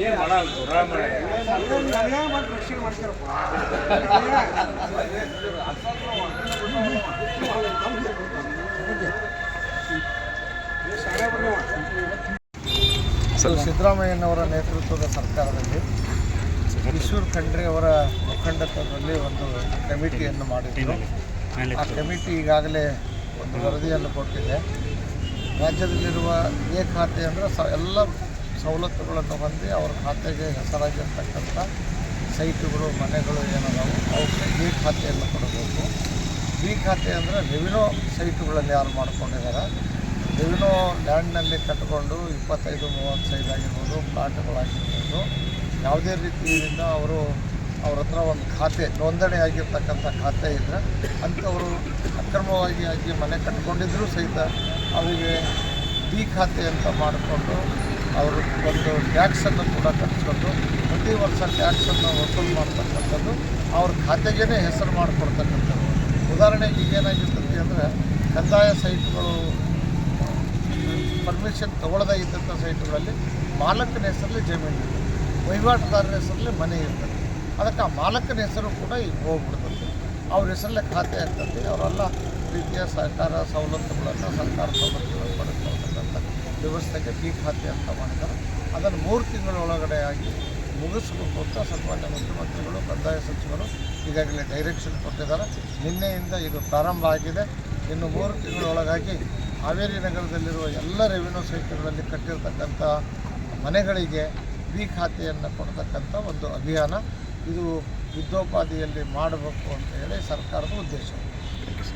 ಏನು ಮಾಡಲ್ಲ. ಸರ್ ಸಿದ್ದರಾಮಯ್ಯನವರ ನೇತೃತ್ವದ ಸರ್ಕಾರದಲ್ಲಿ ಈಶ್ವರ್ ಖಂಡ್ರೆ ಅವರ ಮುಖಂಡತ್ವದಲ್ಲಿ ಒಂದು ಕಮಿಟಿಯನ್ನು ಮಾಡಿದ್ರು. ಆ ಕಮಿಟಿ ಈಗಾಗಲೇ ಒಂದು ವರದಿಯನ್ನು ಕೊಟ್ಟಿದೆ. ರಾಜ್ಯದಲ್ಲಿರುವ ಎ ಖಾತೆ ಅಂದರೆ ಸ ಎಲ್ಲ ಸವಲತ್ತುಗಳನ್ನು ಹೊಂದಿ ಅವ್ರ ಖಾತೆಗೆ ಹೆಸರಾಗಿರ್ತಕ್ಕಂಥ ಸೈಟುಗಳು ಮನೆಗಳು ಏನದಾವು ಅವಕ್ಕೆ ಎ ಖಾತೆಯನ್ನು ಕೊಡಬೇಕು. ಬಿ ಖಾತೆ ಅಂದರೆ ರೆವಿನ್ಯೂ ಸೈಟುಗಳಲ್ಲಿ ಯಾರು ಮಾಡ್ಕೊಂಡಿದ್ದಾರೆ ರೆವಿನ್ಯೂ ಲ್ಯಾಂಡ್ನಲ್ಲಿ ಕಟ್ಟಿಕೊಂಡು ಇಪ್ಪತ್ತೈದು ಮೂವತ್ತು ಸೈಜ್ ಆಗಿರ್ಬೋದು ಪ್ಲಾಟ್ಗಳಾಗಿರ್ಬೋದು. ಯಾವುದೇ ರೀತಿಯಿಂದ ಅವರು ಅವ್ರ ಹತ್ರ ಒಂದು ಖಾತೆ, ನೋಂದಣಿ ಆಗಿರ್ತಕ್ಕಂಥ ಖಾತೆ ಇದ್ದರೆ ಅಂಥವರು ಅಕ್ರಮವಾಗಿ ಆಗಿ ಮನೆ ಕಟ್ಕೊಂಡಿದ್ದರೂ ಸಹಿತ ಅವರಿಗೆ ಬಿ ಖಾತೆ ಅಂತ ಮಾಡಿಕೊಂಡು ಅವರು ಒಂದು ಟ್ಯಾಕ್ಸನ್ನು ಕೂಡ ಕಟ್ಟಿಸ್ಕೊಂಡು ಪ್ರತಿ ವರ್ಷ ಟ್ಯಾಕ್ಸನ್ನು ವಸೂಲು ಮಾಡ್ತಕ್ಕಂಥದ್ದು ಅವ್ರ ಖಾತೆಗೇ ಹೆಸರು ಮಾಡಿಕೊಡ್ತಕ್ಕಂಥದ್ದು. ಉದಾಹರಣೆಗೆ ಏನಾಗಿರ್ತದೆ ಅಂದರೆ ಕಂದಾಯ ಸೈಟ್ಗಳು ಪರ್ಮಿಷನ್ ತಗೊಳ್ಳದೇ ಇದ್ದಂಥ ಸೈಟ್ಗಳಲ್ಲಿ ಮಾಲಕನ ಹೆಸರಲ್ಲಿ ಜಮೀನು ವಹಿವಾಟುದಾರರ ಹೆಸರಲ್ಲಿ ಮನೆ ಇರ್ತದೆ. ಅದಕ್ಕೆ ಆ ಮಾಲಕನ ಹೆಸರು ಕೂಡ ಈಗ ಹೋಗ್ಬಿಡ್ತದೆ. ಅವ್ರ ಹೆಸರಲ್ಲೇ ಖಾತೆ ಆಗ್ತದೆ. ಅವರೆಲ್ಲ ರೀತಿಯ ಸರ್ಕಾರ ಸವಲತ್ತುಗಳನ್ನು ಸರ್ಕಾರ ಸವಲತ್ತುಗಳನ್ನು ಪಡೆದುಕೊಳ್ತಕ್ಕಂಥ ವ್ಯವಸ್ಥೆಗೆ ಬಿ ಖಾತೆ ಅಂತ ಮಾಡಿದ್ದಾರೆ ಅದನ್ನು ಮೂರು ತಿಂಗಳ ಒಳಗಡೆ ಆಗಿ ಮುಗಿಸ್ಬೇಕು ಅಂತ ಸನ್ಮಾನ್ಯ ಮುಖ್ಯಮಂತ್ರಿಗಳು, ಕಂದಾಯ ಸಚಿವರು ಈಗಾಗಲೇ ಡೈರೆಕ್ಷನ್ ಕೊಟ್ಟಿದ್ದಾರೆ. ನಿನ್ನೆಯಿಂದ ಇದು ಪ್ರಾರಂಭ ಆಗಿದೆ. ಇನ್ನು ಮೂರು ತಿಂಗಳೊಳಗಾಗಿ ಹಾವೇರಿ ನಗರದಲ್ಲಿರುವ ಎಲ್ಲ ರೆವಿನ್ಯೂ ಸೈಟ್ಗಳಲ್ಲಿ ಕಟ್ಟಿರ್ತಕ್ಕಂಥ ಮನೆಗಳಿಗೆ ಬಿ ಖಾತೆಯನ್ನು ಕೊಡ್ತಕ್ಕಂಥ ಒಂದು ಅಭಿಯಾನ ಇದು ಯುದ್ಧೋಪಾದಿಯಲ್ಲಿ ಮಾಡಬೇಕು ಅಂತ ಹೇಳಿ ಸರ್ಕಾರದ ಉದ್ದೇಶ.